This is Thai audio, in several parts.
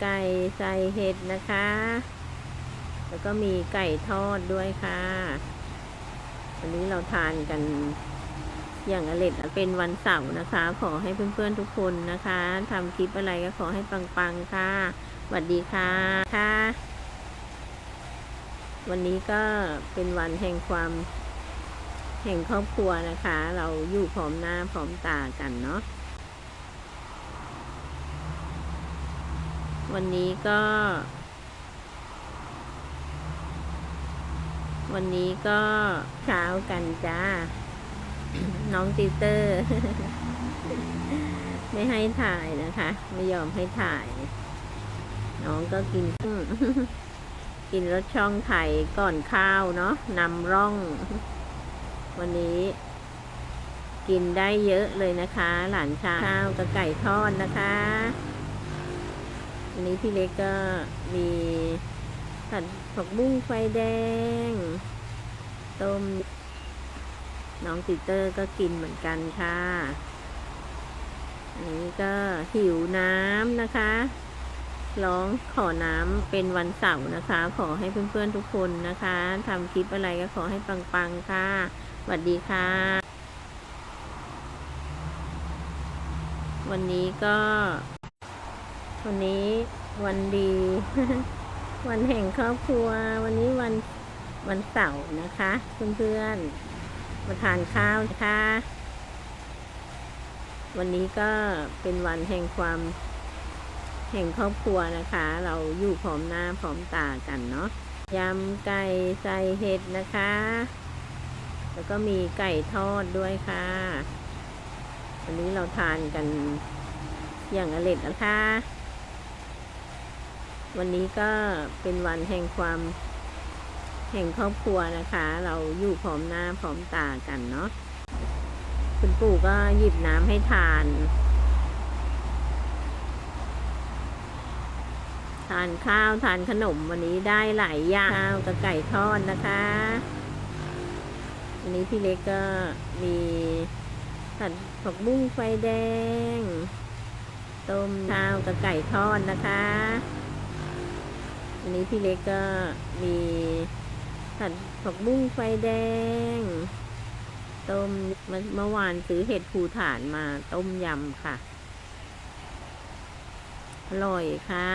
ไก่ใส่เห็ดนะคะ แล้วก็มีไก่ทอดด้วยค่ะ วันนี้เราทานกันอย่างอร็ดเป็นวันเสาร์นะคะ ขอให้เพื่อนๆทุกคนนะคะทำคลิปอะไรก็ขอให้ปังๆค่ะสวัสดีค่ะค่ะ วันนี้ก็เป็นวันแห่งความ แห่งครอบครัวนะคะ เราอยู่พร้อมหน้าพร้อมตากันเนาะ วันนี้ก็ วันนี้ก็เช้ากันจ้า น้องติวเตอร์ ไม่ให้ถ่ายนะคะ ไม่ยอมให้ถ่าย น้องก็กิน กินรสช่องไข่ก่อนข้าวเนาะนำร่อง วันนี้กินได้เยอะเลยนะคะ หลานชายข้าวกับไก่ทอดนะคะ วันนี้พี่เล็กก็มีผัดผักบุ้งไฟแดง ต้ม น้องติเตอร์ก็กินเหมือนกันค่ะ อันนี้ก็หิวน้ำนะคะ ร้องขอน้ำเป็นวันเสาร์นะคะ ขอให้เพื่อนๆทุกคนนะคะทำคลิปอะไรก็ขอให้ปังๆค่ะสวัสดีค่ะ วันนี้ก็ วันนี้วันดี วันแห่งครอบครัว วันนี้วันวันเสาร์นะคะเพื่อนๆมาทานข้าวนะคะวันนี้ก็เป็นวันแห่งความ แห่งครอบครัวนะคะ เราอยู่พร้อมหน้าพร้อมตากันเนาะยำไก่ใส่เห็ดนะคะ แล้วก็มีไก่ทอดด้วยค่ะ วันนี้เราทานกันอย่างอร็ดนะคะ วันนี้ก็เป็นวันแห่งความ แห่งครอบครัวนะคะ เราอยู่พร้อมหน้าพร้อมตากันเนาะคุณปู่ก็หยิบน้ำให้ทาน ทานข้าวทานขนมวันนี้ได้หลายอย่างข้าวกับไก่ทอดนะคะวันนี้พี่เล็กก็มีผัดผักบุ้งไฟแดง ต้มข้าวกับไก่ทอดนะคะ วันนี้พี่เล็กก็มีผัดผักบุ้งไฟแดง ต้มเมื่อเมื่อวานซื้อเห็ดภูฐานมาต้มยำค่ะ อร่อยค่ะ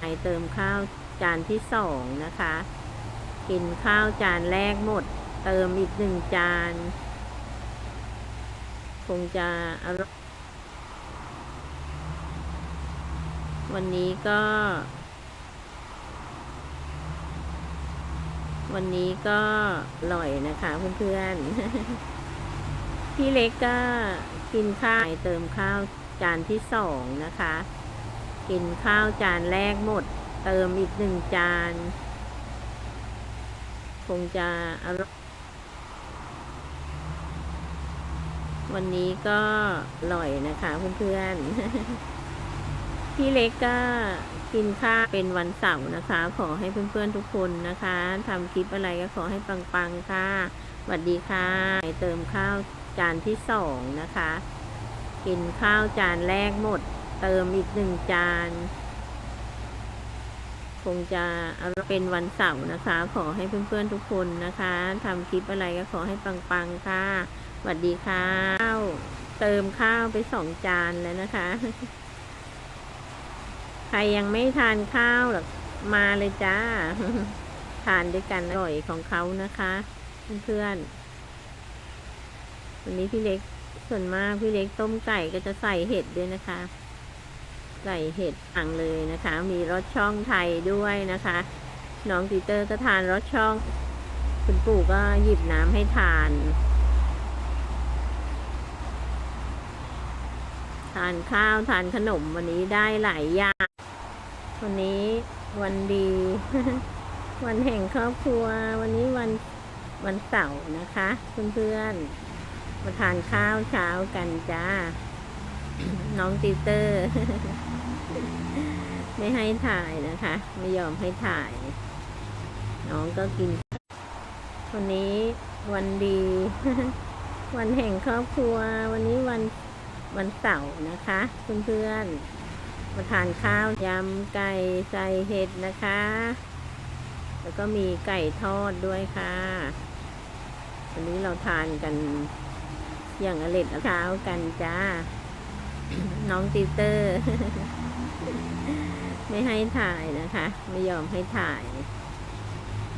ไอเติมข้าวจานที่สองนะคะ กินข้าวจานแรกหมด เติมอีกหนึ่งจาน คงจะอร่อย วันนี้ก็ วันนี้ก็อร่อยนะคะเพื่อนๆ พี่เล็กก็กินข้าวเติมข้าวจานที่สองนะคะ กินข้าวจานแรกหมด เติมอีกหนึ่งจาน คงจะอร่อยวันนี้ก็อร่อยนะคะเพื่อนๆ พี่เล็กก็กินข้าวเป็นวันเสาร์นะคะ ขอให้เพื่อนๆทุกคนนะคะทำคลิปอะไรก็ขอให้ปังๆค่ะสวัสดีค่ะเติมข้าวจานที่สองนะคะ กินข้าวจานแรกหมด เติมอีกหนึ่งจาน คงจะเป็นวันเสาร์นะคะ ขอให้เพื่อนๆทุกคนนะคะทำคลิปอะไรก็ขอให้ปังๆค่ะสวัสดีค่ะเติมข้าวไปสองจานแล้วนะคะ รยังไม่ทานข้าวหรอกมาเลยจ้า ทานด้วยกันอร่อยของเขานะคะเพื่อนๆวันนี้พี่เล็กส่วนมากพี่เล็กต้มไก่ก็จะใส่เห็ดด้วยนะคะ ใส่เห็ดอ่างเลยนะคะ มีรสช่องไทยด้วยนะคะ น้องปีเตอร์ก็ทานรสช่อง คุณปู่ก็หยิบน้ำให้ทาน ทานข้าวทานขนมวันนี้ได้หลายอย่าง วันนี้วันดี วันแห่งครอบครัว วันนี้วันวันเสาร์นะคะเพื่อนๆมาทานข้าวเช้ากันจ้า น้องติเตอร์ ไม่ให้ถ่ายนะคะ ไม่ยอมให้ถ่าย น้องก็กิน วันนี้วันดี วันแห่งครอบครัว วันนี้วันวันเสาร์นะคะเพื่อนๆ มาทานข้าวยำไก่ใส่เห็ดนะคะ แล้วก็มีไก่ทอดด้วยค่ะ วันนี้เราทานกันอย่างอร็ดเช้ากันจ้า น้องติวเตอร์ ไม่ให้ถ่ายนะคะ ไม่ยอมให้ถ่าย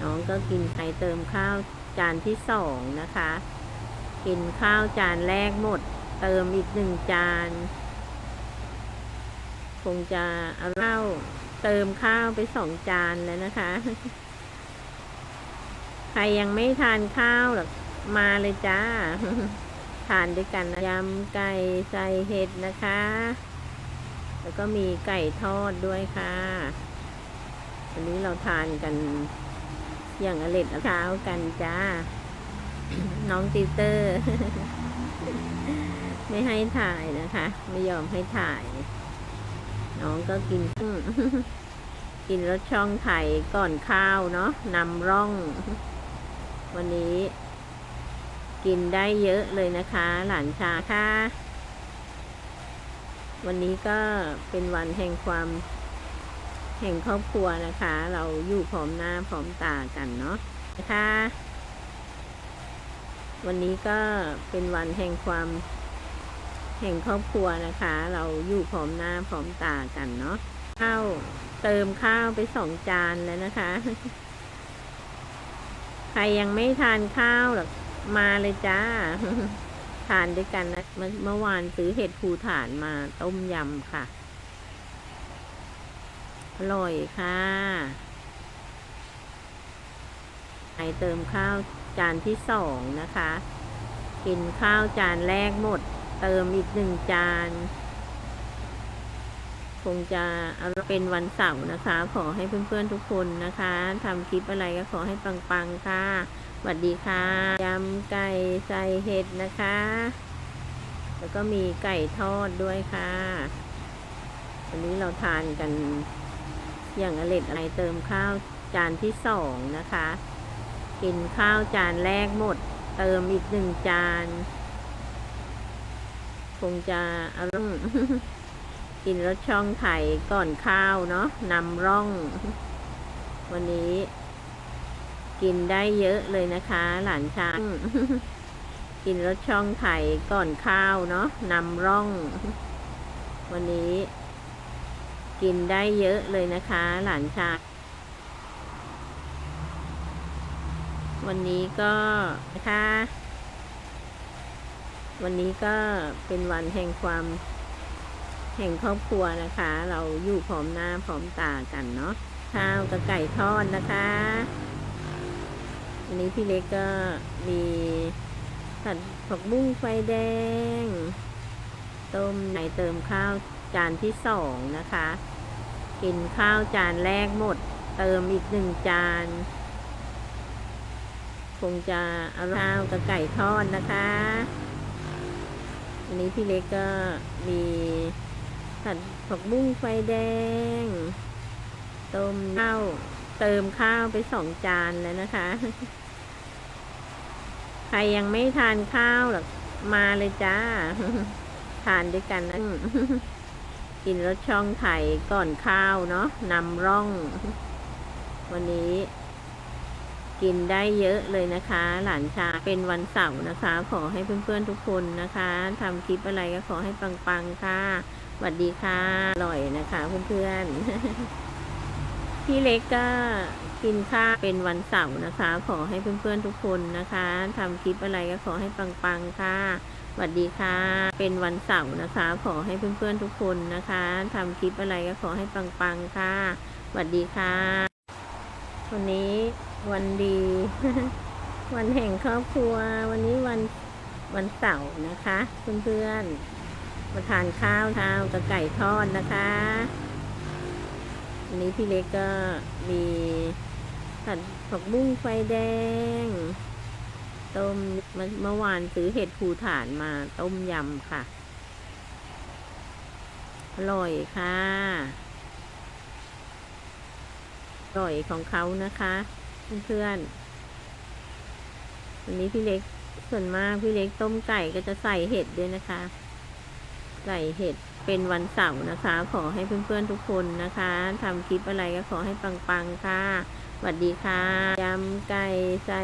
น้องก็กินไปเติมข้าวจานที่สองนะคะ กินข้าวจานแรกหมด เติมอีกหนึ่งจาน คงจะเอาเหล้าเติมข้าวไปสองจานแล้วนะคะ ใครยังไม่ทานข้าวหรอกมาเลยจ้า ทานด้วยกันนะยำไก่ใส่เห็ดนะคะ แล้วก็มีไก่ทอดด้วยค่ะ วันนี้เราทานกันอย่างอร็ดเช้ากันจ้า น้องติเตอร์ ไม่ให้ถ่ายนะคะ ไม่ยอมให้ถ่าย น้องก็กินกินรสช่องไข่ก่อนข้าวเนาะนำร่อง วันนี้ กินได้เยอะเลยนะคะ หลานชาค่ะ วันนี้ก็เป็นวันแห่งความ แห่งครอบครัวนะคะ เราอยู่พร้อมหน้าพร้อมตากันเนาะนะคะ วันนี้ก็เป็นวันแห่งความ แห่งครอบครัวนะคะ เราอยู่พร้อมหน้าพร้อมตากันเนาะข้าวเติมข้าวไปสองจานแล้วนะคะ ใครยังไม่ทานข้าวหรอกมาเลยจ้า ทานด้วยกันนะเมื่อวานซื้อเห็ดภูฐานมาต้มยำค่ะ อร่อยค่ะไอเติมข้าวจานที่สองนะคะ กินข้าวจานแรกหมด เติมอีกหนึ่งจาน คงจะเอาเป็นวันเสาร์นะคะ ขอให้เพื่อนๆทุกคนนะคะทำคลิปอะไรก็ขอให้ปังๆค่ะสวัสดีค่ะยำไก่ใส่เห็ดนะคะ แล้วก็มีไก่ทอดด้วยค่ะวันนี้เราทานกันอย่างอร็ดอะไรเติมข้าวจานที่สองนะคะ กินข้าวจานแรกหมด เติมอีกหนึ่งจาน งจะเอากินรสช่องไข่ก่อนข้าวเนาะนำร่อง วันนี้ กินได้เยอะเลยนะคะ หลานช้างกินรสช่องไข่ก่อนข้าวเนาะนำร่อง วันนี้ กินได้เยอะเลยนะคะ หลานช้ายวันนี้ก็นะคะ วันนี้ก็เป็นวันแห่งความแห่งครอบครัวนะคะ เราอยู่พร้อมหน้าพร้อมตากันเนาะข้าวกับไก่ทอดนะคะอันนี้พี่เล็กก็มีผัดผักบุ้งไฟแดง ต้มในเติมข้าวจานที่สองนะคะ กินข้าวจานแรกหมด เติมอีกหนึ่งจาน คงจะเอาข้าวกับไก่ทอดนะคะ อันนี้พี่เล็กก็มีผัดผักบุ้งไฟแดง ต้มข้าวเติมข้าวไปสองจานแล้วนะคะ ใครยังไม่ทานข้าวหรอกมาเลยจ้า ทานด้วยกันนะกินรสช่องไข่ก่อนข้าวเนาะนำร่อง วันนี้ กินได้เยอะเลยนะคะ หลานชาเป็นวันเสาร์นะคะ ขอให้เพื่อนๆทุกคนนะคะทำคลิปอะไรก็ขอให้ปังๆค่ะสวัสดีค่ะอร่อยนะคะเพื่อนๆพี่เล็กก็กินข้าวเป็นวันเสาร์นะคะ ขอให้เพื่อนๆทุกคนนะคะทำคลิปอะไรก็ขอให้ปังๆค่ะสวัสดีค่ะ เป็นวันเสาร์นะคะ ขอให้เพื่อนๆทุกคนนะคะทำคลิปอะไรก็ขอให้ปังๆค่ะสวัสดีค่ะวันนี้ วันดี วันแห่งครอบครัว วันนี้วันวันเสาร์นะคะเพื่อนๆมาทานข้าวข้าวกับไก่ทอดนะคะวันนี้พี่เล็กก็มีผัดผักบุ้งไฟแดง ต้มเมื่อเมื่อวานซื้อเห็ดภูฐานมาต้มยำค่ะ อร่อยค่ะอร่อยของเขานะคะ เพื่อนๆวันนี้พี่เล็กส่วนมากพี่เล็กต้มไก่ก็จะใส่เห็ดด้วยนะคะ ใส่เห็ดเป็นวันเสาร์นะคะ ขอให้เพื่อนๆทุกคนนะคะทำคลิปอะไรก็ขอให้ปังๆค่ะสวัสดีค่ะยำไก่ใส่